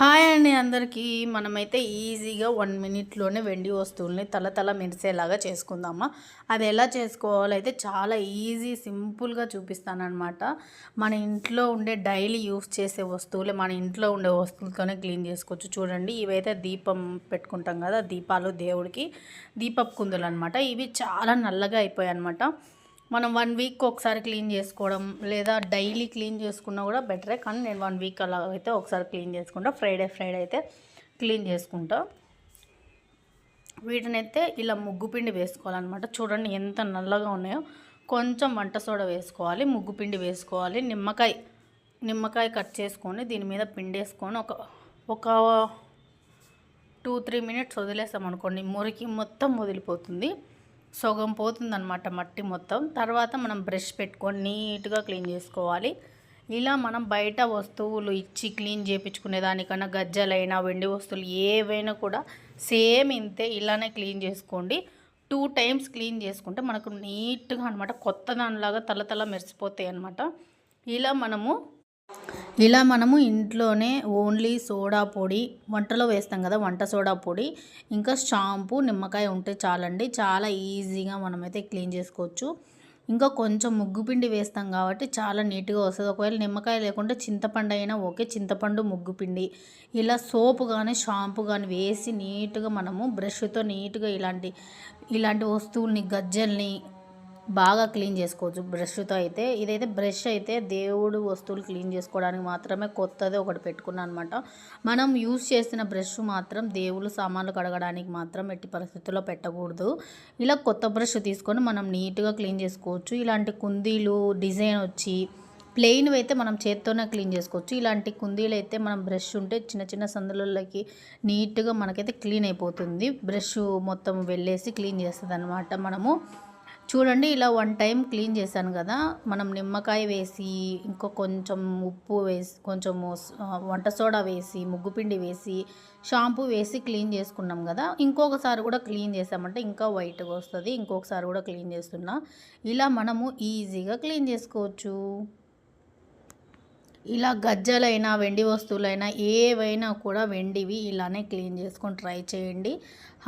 Hi అండి అందరికీ. మనమైతే ఈజీగా వన్ మినిట్లోనే వెండి వస్తువుల్ని తల తల మెరిసేలాగా చేసుకుందామా? అది ఎలా చేసుకోవాలైతే చాలా ఈజీ సింపుల్గా చూపిస్తానమాట మన ఇంట్లో ఉండే డైలీ యూస్ చేసే వస్తువులే మన ఇంట్లో ఉండే వస్తువులతోనే క్లీన్ చేసుకోవచ్చు. చూడండి ఇవైతే దీపం పెట్టుకుంటాం కదా దీపాలు దేవుడికి దీపపు కుందులు అనమాట ఇవి చాలా నల్లగా అయిపోయాయి అనమాట మనం వన్ వీక్ ఒకసారి క్లీన్ చేసుకోవడం లేదా డైలీ క్లీన్ చేసుకున్నా కూడా బెటరే కానీ నేను వన్ వీక్ అలా అయితే ఒకసారి క్లీన్ చేసుకుంటా. ఫ్రైడే ఫ్రైడే అయితే క్లీన్ చేసుకుంటా. వీటినైతే ఇలా ముగ్గు పిండి వేసుకోవాలన్నమాట. చూడండి ఎంత నల్లగా ఉన్నాయో. కొంచెం వంట సోడా వేసుకోవాలి ముగ్గు పిండి వేసుకోవాలి. నిమ్మకాయ నిమ్మకాయ కట్ చేసుకొని దీని మీద పిండి వేసుకొని ఒక ఒక టూ త్రీ మినిట్స్ వదిలేసాం అనుకోండి మురికి మొత్తం వదిలిపోతుంది. సగం పోతుందన్నమాట మట్టి మొత్తం. తర్వాత మనం బ్రష్ పెట్టుకొని నీట్గా క్లీన్ చేసుకోవాలి. ఇలా మనం బయట వస్తువులు ఇచ్చి క్లీన్ చేయించుకునే దానికన్నా గజ్జలైనా వెండి వస్తువులు ఏవైనా కూడా సేమ్ ఇంతే ఇలానే క్లీన్ చేసుకోండి. టూ టైమ్స్ క్లీన్ చేసుకుంటే మనకు నీట్గా అనమాట కొత్త దానిలాగా తల తల మెరిసిపోతాయి అనమాట ఇలా మనము ఇలా మనము ఇంట్లోనే ఓన్లీ సోడా పొడి వంటలో వేస్తాం కదా వంట సోడా పొడి ఇంకా షాంపూ నిమ్మకాయ ఉంటే చాలండి. చాలా ఈజీగా మనమైతే క్లీన్ చేసుకోవచ్చు. ఇంకా కొంచెం ముగ్గు పిండి వేస్తాం కాబట్టి చాలా నీట్గా వస్తుంది. ఒకవేళ నిమ్మకాయ లేకుండా చింతపండు అయినా ఓకే చింతపండు ముగ్గు పిండి. ఇలా సోపు కానీ షాంపూ కానీ వేసి నీట్గా మనము బ్రష్తో నీట్గా ఇలాంటి ఇలాంటి వస్తువుల్ని గజ్జల్ని బాగా క్లీన్ చేసుకోవచ్చు. బ్రష్తో అయితే ఇదైతే బ్రష్ అయితే దేవుడు వస్తువులు క్లీన్ చేసుకోవడానికి మాత్రమే కొత్తది ఒకటి పెట్టుకున్నాను అనమాట మనం యూజ్ చేసిన బ్రష్ మాత్రం దేవుళ్ళు సామాన్లు కడగడానికి మాత్రం ఎట్టి పరిస్థితుల్లో పెట్టకూడదు. ఇలా కొత్త బ్రష్ తీసుకొని మనం నీట్గా క్లీన్ చేసుకోవచ్చు. ఇలాంటి కుందీలు డిజైన్ వచ్చి ప్లెయిన్ అయితే మనం చేత్తోనే క్లీన్ చేసుకోవచ్చు. ఇలాంటి కుందీలు అయితే మనం బ్రష్ ఉంటే చిన్న చిన్న సందులలోకి నీట్గా మనకైతే క్లీన్ అయిపోతుంది. బ్రష్ మొత్తం వెళ్ళేసి క్లీన్ చేస్తుంది మనము. చూడండి ఇలా వన్ టైం క్లీన్ చేశాను కదా. మనం నిమ్మకాయ వేసి ఇంకో కొంచెం ఉప్పు వేసి కొంచెము వంట సోడా వేసి ముగ్గుపిండి వేసి షాంపూ వేసి క్లీన్ చేసుకున్నాం కదా. ఇంకొకసారి కూడా క్లీన్ చేసామంటే ఇంకా వైట్గా వస్తుంది. ఇంకొకసారి కూడా క్లీన్ చేస్తున్నా. ఇలా మనము ఈజీగా క్లీన్ చేసుకోవచ్చు. ఇలా గజ్జలైనా వెండి వస్తువులైనా ఏవైనా కూడా వెండివి ఇలానే క్లీన్ చేసుకొని ట్రై చేయండి.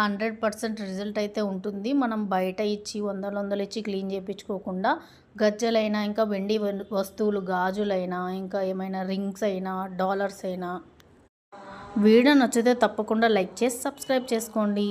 హండ్రెడ్ పర్సెంట్ రిజల్ట్ అయితే ఉంటుంది. మనం బయట ఇచ్చి వందలు వందలు ఇచ్చి క్లీన్ చేయించుకోకుండా గజ్జలైనా ఇంకా వెండి వస్తువులు గాజులైనా ఇంకా ఏమైనా రింగ్స్ అయినా డాలర్స్ అయినా వీడియో నచ్చితే తప్పకుండా లైక్ చేసి సబ్స్క్రైబ్ చేసుకోండి.